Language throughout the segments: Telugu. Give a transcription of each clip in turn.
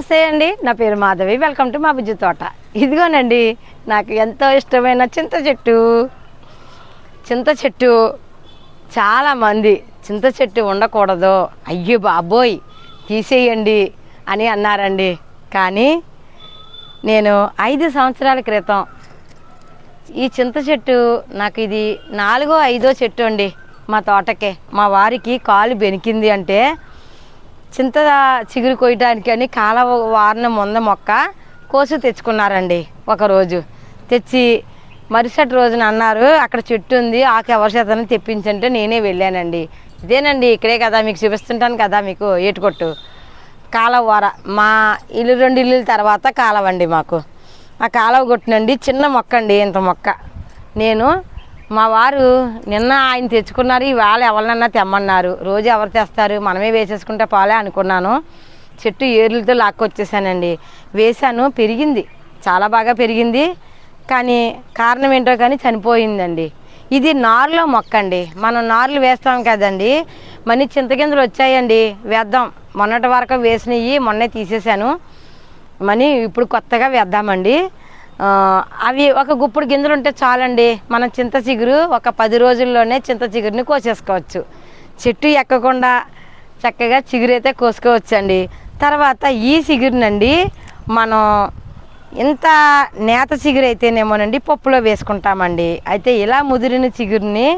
నమస్తే అండి. నా పేరు మాధవి. వెల్కమ్ టు మా బుజ్జి తోట. ఇదిగోనండి నాకు ఎంతో ఇష్టమైన చింత చెట్టు. చింత చెట్టు చాలామంది చింత చెట్టు ఉండకూడదు. అయ్యో బాబోయ్ తీసేయండి అని అన్నారండి. కానీ నేను ఐదు సంవత్సరాల క్రితం ఈ చింత చెట్టు నాకు ఇది నాలుగో ఐదో చెట్టు అండి మా తోటకే. మా వారికి కాలు బెనికింది అంటే చింత చిగురు కొయ్యడానికి అని కాల వారిన ముంద మొక్క కోసి తెచ్చుకున్నారండి ఒకరోజు. తెచ్చి మరుసటి రోజున అన్నారు అక్కడ చెట్టు ఉంది ఆకు ఎవరి చేతనే తెప్పించంటే నేనే వెళ్ళానండి. ఇదేనండి ఇక్కడే కదా మీకు చూపిస్తుంటాను కదా మీకు ఏటుకొట్టు. కాలవ వార మా ఇల్లు రెండు ఇల్లుల తర్వాత కాలవ అండి మాకు. ఆ కాలవ కొట్టినండి చిన్న మొక్క అండి ఇంత మొక్క. నేను మా వారు నిన్న ఆయన తెచ్చుకున్నారు ఇవాళ ఎవరినన్నా తెమ్మన్నారు. రోజు ఎవరు తెస్తారు? మనమే వేసేసుకుంటే పోలే అనుకున్నాను. చెట్టు ఏర్లతో లాక్కొచ్చేసానండి. వేశాను పెరిగింది. చాలా బాగా పెరిగింది. కానీ కారణం ఏంటో కానీ చనిపోయిందండి. ఇది నారులో మొక్క అండి. మనం నారులు వేస్తాం కదండి. మనీ చింతగింజలు వచ్చాయండి. వేద్దాం. మొన్నటి వరకు వేసినవి మొన్నే తీసేశాను. మనీ ఇప్పుడు కొత్తగా వేద్దామండి. అవి ఒక గుప్పుడు గింజలు ఉంటే చాలండి. మనం చింత చిగురు ఒక పది రోజుల్లోనే చింత చిగురుని కోసేసుకోవచ్చు. చెట్టు ఎక్కకుండా చక్కగా చిగురైతే కోసుకోవచ్చండి. తర్వాత ఈ చిగురునండి మనం ఇంత నేత చిగురు అయితేనేమోనండి పప్పులో వేసుకుంటామండి. అయితే ఇలా ముదిరిన చిగురుని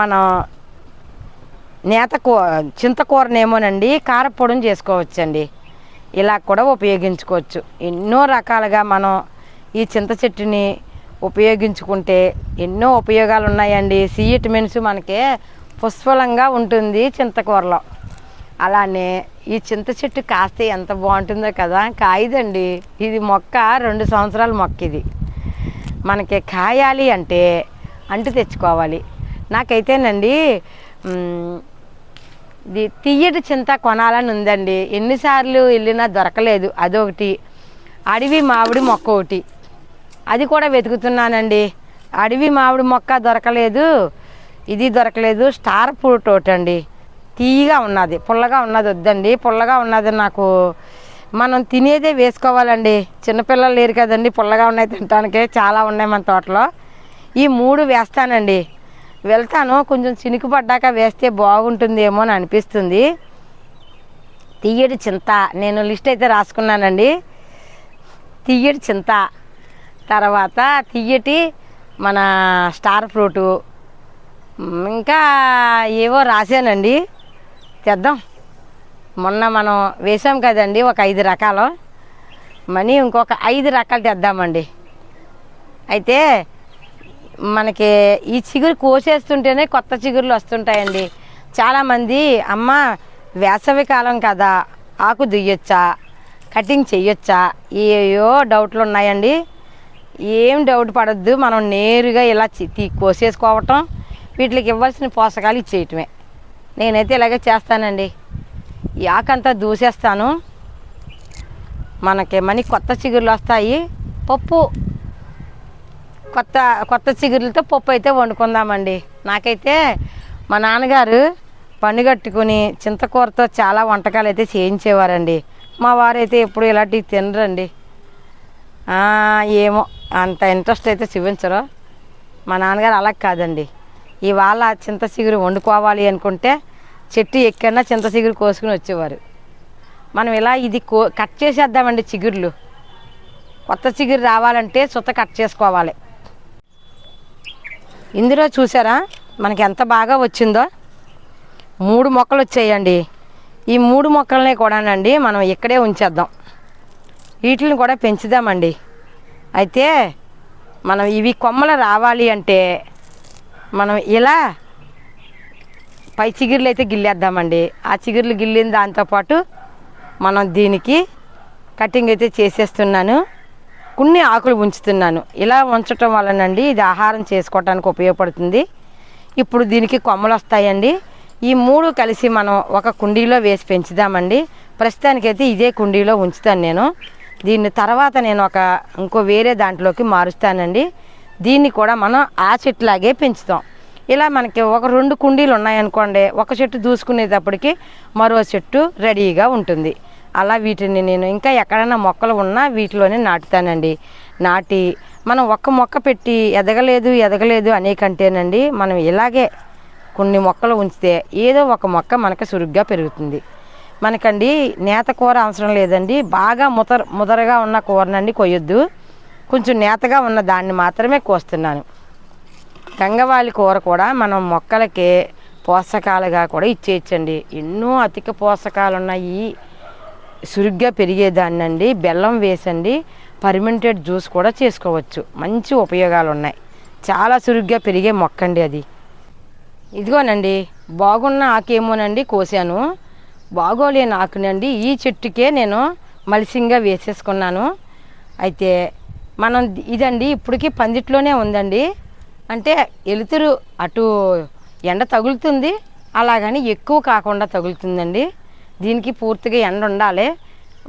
మనం నేత కూ చింతకూరనేమోనండి కారపొడిని చేసుకోవచ్చండి. ఇలా కూడా ఉపయోగించుకోవచ్చు. ఎన్నో రకాలుగా మనం ఈ చింత చెట్టుని ఉపయోగించుకుంటే ఎన్నో ఉపయోగాలు ఉన్నాయండి సి విటమిన్స్ మనకి పుష్పలంగా ఉంటుంది చింతకూరలో. అలానే ఈ చింత చెట్టు కాస్తే ఎంత బాగుంటుందో కదా కాయదండి. ఇది మొక్క రెండు సంవత్సరాల మొక్క ఇది. మనకి కాయాలి అంటే అంటు తెచ్చుకోవాలి. నాకైతేనండి ఇది తీయటి చింత కొనాలని ఉందండి. ఎన్నిసార్లు వెళ్ళినా దొరకలేదు. అదొకటి. అడవి మామిడి మొక్క ఒకటి. అది కూడా వెతుకుతున్నానండి. అడవి మామిడి మొక్క దొరకలేదు. ఇది దొరకలేదు. స్టార్ ఫ్రూట్ ఒకటి అండి తీయగా ఉన్నది. పుల్లగా ఉన్నది వద్దండి. పుల్లగా ఉన్నది నాకు మనం తినేదే వేసుకోవాలండి. చిన్నపిల్లలు లేరు కదండి. పుల్లగా ఉన్నాయి తినటానికి చాలా ఉన్నాయి మన తోటలో. ఈ మూడు వేస్తానండి. వెళ్తాను. కొంచెం చినుకు పడ్డాక వేస్తే బాగుంటుందేమో అని అనిపిస్తుంది. తీయడి చింత. నేను లిస్ట్ అయితే రాసుకున్నానండి. తీయటి చింత. తర్వాత తీయటి మన స్టార్ ఫ్రూటు. ఇంకా ఏవో రాశానండి. తెద్దాం. మొన్న మనం వేసాం కదండి ఒక ఐదు రకాలు. మనీ ఇంకొక ఐదు రకాలు తెద్దామండి. అయితే మనకి ఈ చిగురు కోసేస్తుంటేనే కొత్త చిగురులు వస్తుంటాయండి. చాలామంది అమ్మ వేసవి కాలం కదా ఆకు దుయ్యొచ్చా? కటింగ్ చెయ్యొచ్చా? ఏయో డౌట్లు ఉన్నాయండి ఏం డౌట్ పడద్దు మనం నేరుగా ఇలా కోసేసుకోవటం వీటికి ఇవ్వాల్సిన పోషకాలు ఇచ్చేయటమే. నేనైతే ఇలాగే చేస్తానండి. యాకంతా దూసేస్తాను. మనకి మనీ కొత్త చిగురులు వస్తాయి. పప్పు కొత్త కొత్త చిగురులతో పప్పు అయితే వండుకుందామండి. నాకైతే మా నాన్నగారు పన్నుగట్టుకుని చింతకూరతో చాలా వంటకాలు అయితే చేయించేవారండి. మా వారైతే ఎప్పుడు ఇలాంటివి తినరండి. ఏమో అంత ఇంట్రెస్ట్ అయితే చూపించరు. మా నాన్నగారు అలా కాదండి. ఇవాళ చింత చిగురు వండుకోవాలి అనుకుంటే చెట్టు ఎక్కడన్నా చింత చిగురు కోసుకుని వచ్చేవారు. మనం ఇలా ఇది కో కట్ చేసేద్దామండి చిగుర్లు. కొత్త చిగురు రావాలంటే సుత కట్ చేసుకోవాలి. ఇందులో చూసారా? మనకి ఎంత బాగా వచ్చిందో? మూడు మొక్కలు వచ్చాయండి. ఈ మూడు మొక్కల్ని కూడానండి మనం ఇక్కడే ఉంచేద్దాం. వీటిని కూడా పెంచుదామండి. అయితే మనం ఇవి కొమ్మలు రావాలి అంటే మనం ఇలా పై చిగుర్లు అయితే గిల్లేద్దామండి. ఆ చిగుర్లు గిల్లిన దాంతోపాటు మనం దీనికి కటింగ్ అయితే చేసేస్తున్నాను. కొన్ని ఆకులు ఉంచుతున్నాను ఇలా ఉంచటం వలనండి ఇది ఆహారం చేసుకోవటానికి ఉపయోగపడుతుంది. ఇప్పుడు దీనికి కొమ్మలు వస్తాయండి. ఈ మూడు కలిసి మనం ఒక కుండీలో వేసి పెంచుదామండి. ప్రస్తుతానికైతే ఇదే కుండీలో ఉంచుతాను నేను. దీన్ని తర్వాత నేను ఒక ఇంకో వేరే దాంట్లోకి మారుస్తానండి. దీన్ని కూడా మనం ఆ చెట్టులాగే పెంచుతాం. ఇలా మనకి ఒక రెండు కుండీలు ఉన్నాయనుకోండి ఒక చెట్టు దూసుకునేటప్పటికి మరో చెట్టు రెడీగా ఉంటుంది. అలా వీటిని నేను ఇంకా ఎక్కడైనా మొక్కలు ఉన్నా వీటిలోనే నాటుతానండి. నాటి మనం ఒక్క మొక్క పెట్టి ఎదగలేదు ఎదగలేదు అనే కంటేనండి మనం ఇలాగే కొన్ని మొక్కలు ఉంచితే ఏదో ఒక మొక్క మనకు సురుగ్గా పెరుగుతుంది. మనకండి నేత కూర అవసరం లేదండి. బాగా ముదర ముదరగా ఉన్న కూరనండి కొయ్యొద్దు. కొంచెం నేతగా ఉన్న దాన్ని మాత్రమే కోస్తున్నాను. గంగవాలి కూర కూడా మనం మొక్కలకి పోషకాలుగా కూడా ఇచ్చేయచ్చండి. ఎన్నో అధిక పోషకాలు ఉన్నాయి సురుగ్గా పెరిగేదాన్నండి బెల్లం వేసండి పర్మెంటెడ్ జ్యూస్ కూడా చేసుకోవచ్చు. మంచి ఉపయోగాలు ఉన్నాయి చాలా సురుగ్గా పెరిగే మొక్క అండి అది. ఇదిగోనండి బాగున్న ఆకేమోనండి కోసాను. బాగోలేని ఆకునండి ఈ చెట్టుకే నేను మలిసింగా వేసేసుకున్నాను. అయితే మనం ఇదండి ఇప్పటికీ పందిట్లోనే ఉందండి. అంటే వెలుతురు అటు ఎండ తగులుతుంది అలాగని ఎక్కువ కాకుండా తగులుతుందండి. దీనికి పూర్తిగా ఎండ ఉండాలి.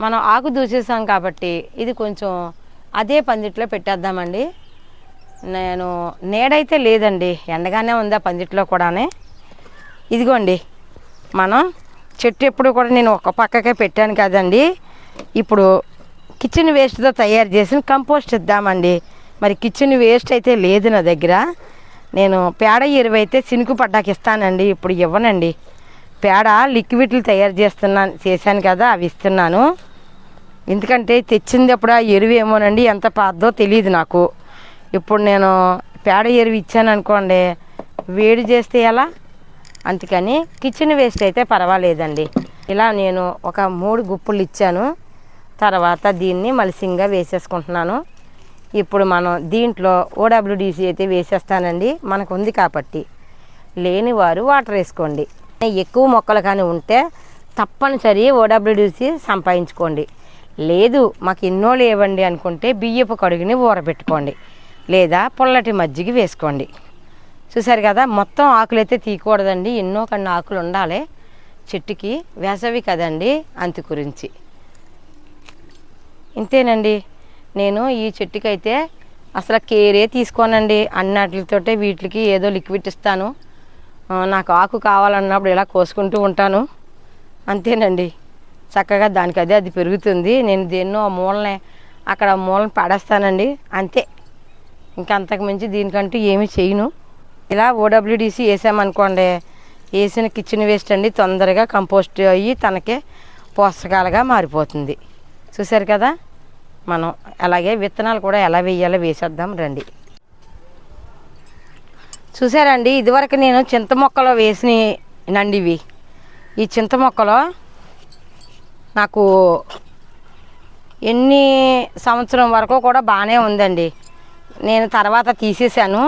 మనం ఆకు దూసేసాం కాబట్టి ఇది కొంచెం అదే పందిట్లో పెట్టేద్దామండి. నేను నేడైతే లేదండి. ఎండగానే ఉందా పందిట్లో కూడానే. ఇదిగోండి మనం చెట్టు ఎప్పుడు కూడా నేను ఒక పక్కకే పెట్టాను కదండి. ఇప్పుడు కిచెన్ వేస్ట్తో తయారు చేసిన కంపోస్ట్ ఇద్దామండి. మరి కిచెన్ వేస్ట్ అయితే లేదు నా దగ్గర. నేను పేడ ఎరువు అయితే సినుకు పడ్డాకి ఇస్తానండి. ఇప్పుడు ఇవ్వనండి. పేడ లిక్విడ్లు తయారు చేస్తున్నాను చేశాను కదా అవి ఇస్తున్నాను. ఎందుకంటే తెచ్చింది అప్పుడు ఆ ఎరువు ఏమోనండి ఎంత పాదో తెలియదు నాకు. ఇప్పుడు నేను పేడ ఎరువు ఇచ్చాను అనుకోండి వేడి చేస్తే ఎలా? అందుకని కిచెన్ వేస్ట్ అయితే పర్వాలేదండి. ఇలా నేను ఒక మూడు గుప్పులు ఇచ్చాను. తర్వాత దీన్ని మలిసింగా వేసేసుకుంటున్నాను. ఇప్పుడు మనం దీంట్లో ఓడబ్ల్యూడిసి అయితే వేసేస్తానండి మనకు ఉంది కాబట్టి. లేని వారు వాటర్ వేసుకోండి. ఎక్కువ మొక్కలు కానీ ఉంటే తప్పనిసరి ఓడబ్ల్యూడిసి సంపాదించుకోండి. లేదు మాకు ఎన్నో లేవండి అనుకుంటే బియ్యపు కడుగుని ఊరబెట్టుకోండి. లేదా పుల్లటి మజ్జిగ వేసుకోండి. చూసారు కదా మొత్తం ఆకులు అయితే తీయకూడదండి. ఎన్నో కన్నా ఆకులు ఉండాలి. చెట్టుకి వేసవి కదండి అంతు గురించి. ఇంతేనండి. నేను ఈ చెట్టుకైతే అసలు కేరే తీసుకోనండి. అన్నట్లతోటే వీటికి ఏదో లిక్విడ్ ఇస్తాను. నాకు ఆకు కావాలన్నప్పుడు ఇలా కోసుకుంటూ ఉంటాను. అంతేనండి. చక్కగా దానికి అదే అది పెరుగుతుంది. నేను దేన్నో ఆ మూలనే అక్కడ మూలని మూలను పడేస్తానండి. అంతే. ఇంకా అంతకుమించి దీనికంటూ ఏమీ చేయను. ఇలా ఓడబ్ల్యూడిసి వేసామనుకోండి. వేసిన కిచెన్ వేస్ట్ అండి. తొందరగా కంపోస్ట్ అయ్యి తనకే పోషకాలుగా మారిపోతుంది. చూశారు కదా? మనం అలాగే విత్తనాలు కూడా ఎలా వేయాలో వేసేద్దాం రండి. చూసారండి ఇదివరకు నేను చింత మొక్కలో వేసినండి ఇవి. ఈ చింత మొక్కలో నాకు ఎన్ని సంవత్సరం వరకు కూడా బాగానే ఉందండి. నేను తర్వాత తీసేసాను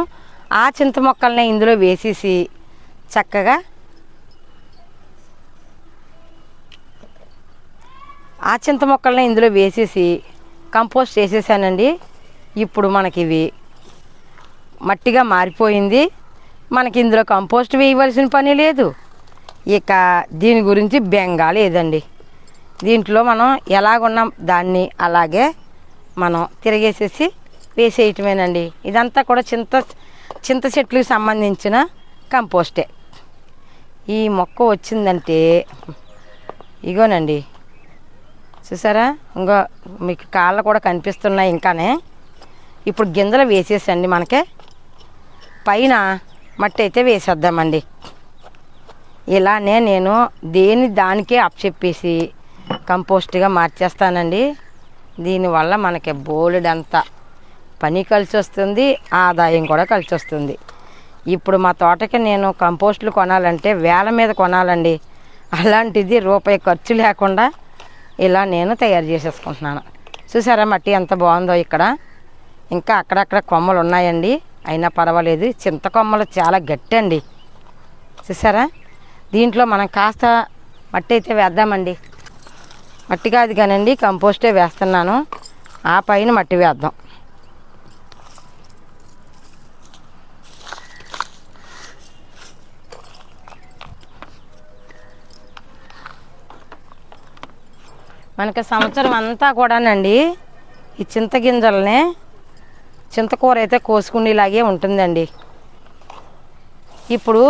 ఆ చింత మొక్కల్ని ఇందులో వేసేసి చక్కగా ఆ చింత మొక్కల్ని ఇందులో వేసేసి కంపోస్ట్ వేసేసానండి ఇప్పుడు మనకి ఇవి మట్టిగా మారిపోయింది. మనకి ఇందులో కంపోస్ట్ వేయవలసిన పని లేదు. ఇక దీని గురించి బెంగా లేదండి దీంట్లో మనం ఎలాగున్నాం దాన్ని అలాగే మనం తిరిగేసేసి వేసేయటమేనండి. ఇదంతా కూడా చింత చింత చెట్లకు సంబంధించిన కంపోస్టే ఈ మొక్క వచ్చిందంటే ఇగోనండి. చూసారా? ఇంకో మీకు కాళ్ళు కూడా కనిపిస్తున్నాయి ఇంకానే. ఇప్పుడు గింజలు వేసేసండి మనకి. పైన మట్టి అయితే వేసేద్దామండి. ఇలానే నేను దేని దానికే అప్పచెప్పేసి కంపోస్ట్గా మార్చేస్తానండి. దీనివల్ల మనకి బోలెడంత పని కలిసి వస్తుంది ఆదాయం కూడా కలిసి వస్తుంది ఇప్పుడు మా తోటకి నేను కంపోస్టులు కొనాలంటే వేల మీద కొనాలండి. అలాంటిది రూపాయి ఖర్చు లేకుండా ఇలా నేను తయారు చేసేసుకుంటున్నాను. చూసారా మట్టి ఎంత బాగుందో ఇక్కడ. ఇంకా అక్కడక్కడ కొమ్మలు ఉన్నాయండి అయినా పర్వాలేదు. చింత కొమ్మలు చాలా గట్టి అండి చూసారా? దీంట్లో మనం కాస్త మట్టి అయితే వేద్దామండి. మట్టి కాదు కానండి కంపోస్టే వేస్తున్నాను. ఆ పైన మట్టి వేద్దాం. మనకి సంవత్సరం అంతా కూడానండి ఈ చింతగింజల్ని చింతకూర అయితే కోసుకునేలాగే ఉంటుందండి. ఇప్పుడు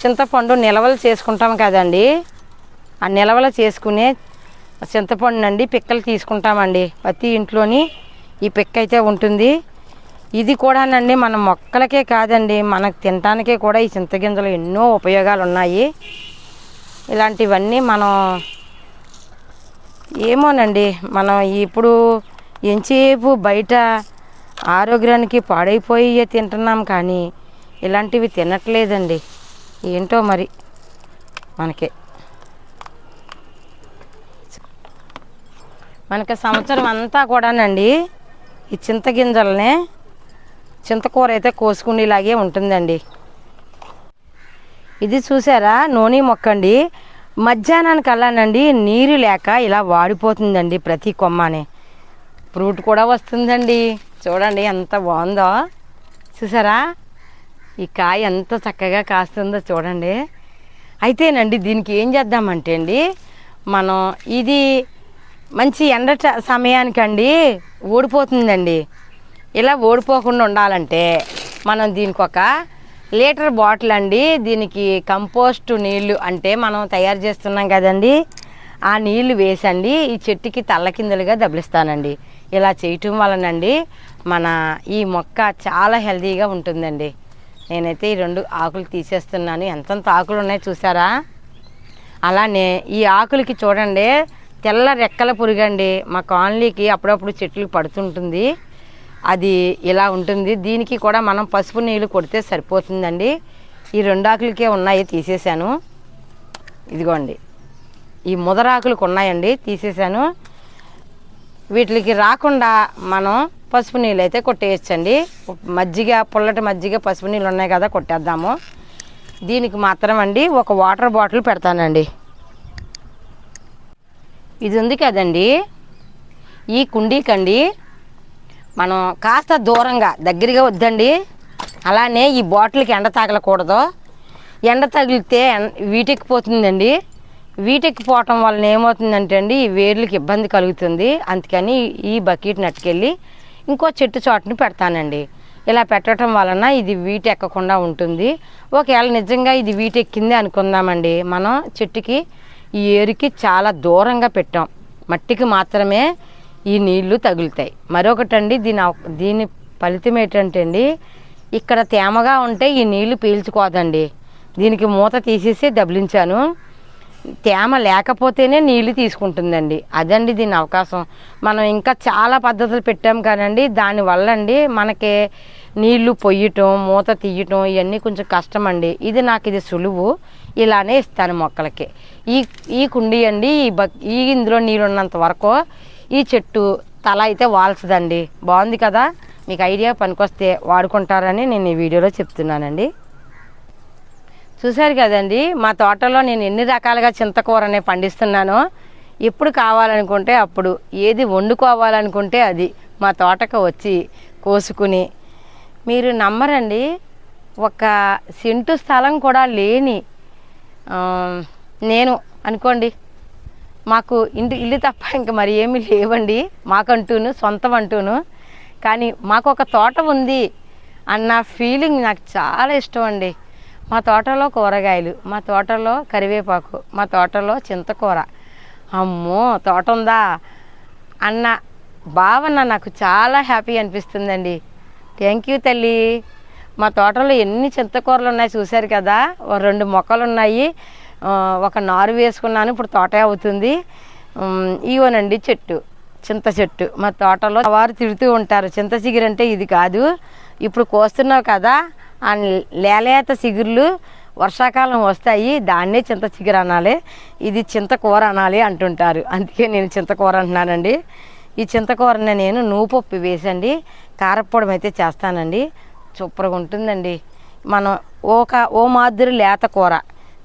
చింతపండు నిలవలు చేసుకుంటాం కదండి. ఆ నిలవలు చేసుకునే చింతపండు అండి పిక్కలు తీసుకుంటామండి. ప్రతి ఇంట్లోని ఈ పిక్క అయితే ఉంటుంది. ఇది కూడానండి మన మొక్కలకే కాదండి మనకు తినటానికే కూడా ఈ చింతగింజలు ఎన్నో ఉపయోగాలు ఉన్నాయి ఇలాంటివన్నీ మనం ఏమోనండి మనం ఇప్పుడు ఎంతసేపు బయట ఆరోగ్యానికి పాడైపోయి తింటున్నాం కానీ ఇలాంటివి తినట్లేదండి. ఏంటో మరి మనకి. మనకి సంవత్సరం అంతా కూడానండి ఈ చింతగింజలనే చింతకూర అయితే కోసుకునేలాగే ఉంటుందండి. ఇది చూసారా? నూనె మొక్క అండి మధ్యాహ్నానికి అల్లానండి నీరు లేక ఇలా వాడిపోతుందండి ప్రతి కొమ్మనే. ఫ్రూట్ కూడా వస్తుందండి. చూడండి ఎంత బాగుందో. చూసారా? ఈ కాయ ఎంత చక్కగా కాస్తుందో చూడండి. అయితేనండి దీనికి ఏం చేద్దామంటే అండి మనం ఇది మంచి ఎండ సమయానికండి ఓడిపోతుందండి ఇలా ఓడిపోకుండా ఉండాలంటే మనం దీనికి ఒక లీటర్ బాటిల్ అండి దీనికి కంపోస్ట్ నీళ్ళు అంటే మనం తయారు చేస్తున్నాం కదండి. ఆ నీళ్ళు వేసండి ఈ చెట్టుకి తల్లకిందలుగా దబలిస్తానండి. ఇలా చేయటం వలనండి మన ఈ మొక్క చాలా హెల్తీగా ఉంటుందండి. నేనైతే ఈ రెండు ఆకులు తీసేస్తున్నాను. ఎంతంత ఆకులు ఉన్నాయి చూసారా? అలానే ఈ ఆకులకి చూడండి తెల్ల రెక్కల పురుగండి. మా కాలనీకి అప్పుడప్పుడు చెట్లు పడుతుంటుంది. అది ఇలా ఉంటుంది. దీనికి కూడా మనం పసుపు నీళ్ళు కొడితే సరిపోతుందండి. ఈ రెండు ఆకులకే ఉన్నాయి తీసేశాను. ఇదిగోండి. ఈ ముదరాకులకు ఉన్నాయండి తీసేశాను. వీటికి రాకుండా మనం పసుపు నీళ్ళు అయితే కొట్టేయచ్చండి. మజ్జిగ పుల్లటి మజ్జిగ పసుపు నీళ్ళు ఉన్నాయి కదా కొట్టేద్దాము. దీనికి మాత్రం అండి ఒక వాటర్ బాటిల్ పెడతానండి. ఇది ఉంది కదండి. ఈ కుండీకండి మనం కాస్త దూరంగా దగ్గరగా వద్దండి. అలానే ఈ బాటిల్కి ఎండ తగలకూడదు. ఎండ తగిలితే ఎన్- వీటెక్కిపోతుందండి. వీటెక్కిపోవటం వలన ఏమవుతుందంటే అండి ఈ వేర్లకి ఇబ్బంది కలుగుతుంది. అందుకని ఈ బకెట్ నట్టుకెళ్ళి ఇంకో చెట్టు చోటని పెడతానండి. ఇలా పెట్టడం వలన ఇది వీటెక్కకుండా ఉంటుంది. ఒకవేళ నిజంగా ఇది వీటెక్కింది అనుకుందామండి. మనం చెట్టుకి ఈ ఏరుకి చాలా దూరంగా పెట్టాం. మట్టికి మాత్రమే ఈ నీళ్ళు తగులుతాయి. మరొకటండి దీని దీని ఫలితం ఏంటంటే అండి ఇక్కడ తేమగా ఉంటే ఈ నీళ్ళు పీల్చుకోదండి. దీనికి మూత తీసేసి దబలించాను. తేమ లేకపోతేనే నీళ్ళు తీసుకుంటుందండి. అదండి దీని అవకాశం. మనం ఇంకా చాలా పద్ధతులు పెట్టాం కానండి దానివల్ల అండి మనకి నీళ్ళు పొయ్యటం మూత తీయటం ఇవన్నీ కొంచెం కష్టం అండి ఇది నాకు ఇది సులువు. ఇలానే ఇస్తాను మొక్కలకి. ఈ ఈ కుండీ అండి ఈ బక్ ఈ ఇందులో నీళ్ళు ఉన్నంత వరకు ఈ చెట్టు తల అయితే వాల్చదండి. బాగుంది కదా? మీకు ఐడియా పనికొస్తే వాడుకుంటారని నేను ఈ వీడియోలో చెప్తున్నానండి. చూశారు కదండి మా తోటలో నేను ఎన్ని రకాలుగా చింతకూరని పండిస్తున్నానో ఎప్పుడు కావాలనుకుంటే అప్పుడు ఏది వండుకోవాలనుకుంటే అది మా తోటకు వచ్చి కోసుకుని. మీరు నమ్మరండి ఒక సెంటు స్థలం కూడా లేని నేను అనుకోండి మాకు ఇంటి ఇల్లు తప్ప ఇంకా మరి ఏమీ లేవండి మాకంటూను సొంతం అంటూను కానీ మాకు ఒక తోట ఉంది అన్న ఫీలింగ్ నాకు చాలా ఇష్టం అండి. మా తోటలో కూరగాయలు మా తోటలో కరివేపాకు మా తోటలో చింతకూర. అమ్మో తోట ఉందా అన్న భావన నాకు చాలా హ్యాపీ అనిపిస్తుందండి. థ్యాంక్ యూ తల్లి. మా తోటలో ఎన్ని చింతకూరలు ఉన్నాయి చూశారు కదా? ఓ రెండు మొక్కలు ఉన్నాయి ఒక నారు వేసుకున్నాను ఇప్పుడు తోటే అవుతుంది. ఉమ్, చెట్టు చింత చెట్టు. మా తోటలో వారు తిడుతూ ఉంటారు చింత చిగురు అంటే ఇది కాదు. ఇప్పుడు కోస్తున్నావు కదా లేలేత చిగుర్లు వర్షాకాలం వస్తాయి దాన్నే చింత చిగురు అనాలి. ఇది చింతకూర అనాలి అంటుంటారు. అందుకే నేను చింతకూర అంటున్నానండి. ఈ చింతకూరని నేను నూపప్పు వేసండి కారప్పొడం అయితే చేస్తానండి. సూపర్గా ఉంటుందండి. మనం ఒక ఓ మాదిరి లేత కూర.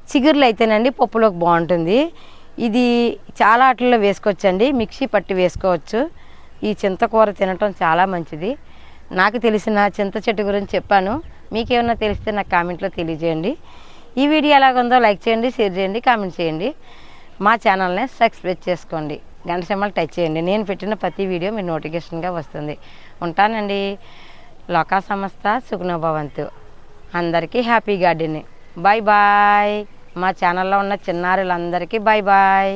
చిగుర్లు అయితేనండి పప్పులోకి బాగుంటుంది. ఇది చాలా ఆటల్లో వేసుకోవచ్చండి. మిక్సీ పట్టి వేసుకోవచ్చు. ఈ చింతకూర తినటం చాలా మంచిది. నాకు తెలిసిన చింత చెట్టు గురించి చెప్పాను. మీకేమన్నా తెలిస్తే నాకు కామెంట్లో తెలియజేయండి. ఈ వీడియో ఎలాగుందో లైక్ చేయండి షేర్ చేయండి కామెంట్ చేయండి. మా ఛానల్ని సబ్స్క్రైబ్ చేసుకోండి. గంట సింబల్ టచ్ చేయండి. నేను పెట్టిన ప్రతి వీడియో మీ నోటిఫికేషన్గా వస్తుంది. ఉంటానండి. లోకా సంస్థ సుగుణభవంతు అందరికీ హ్యాపీ గార్డెన్ బాయ్ బాయ్. మా ఛానల్లో ఉన్న చిన్నారులందరికీ బాయ్ బాయ్.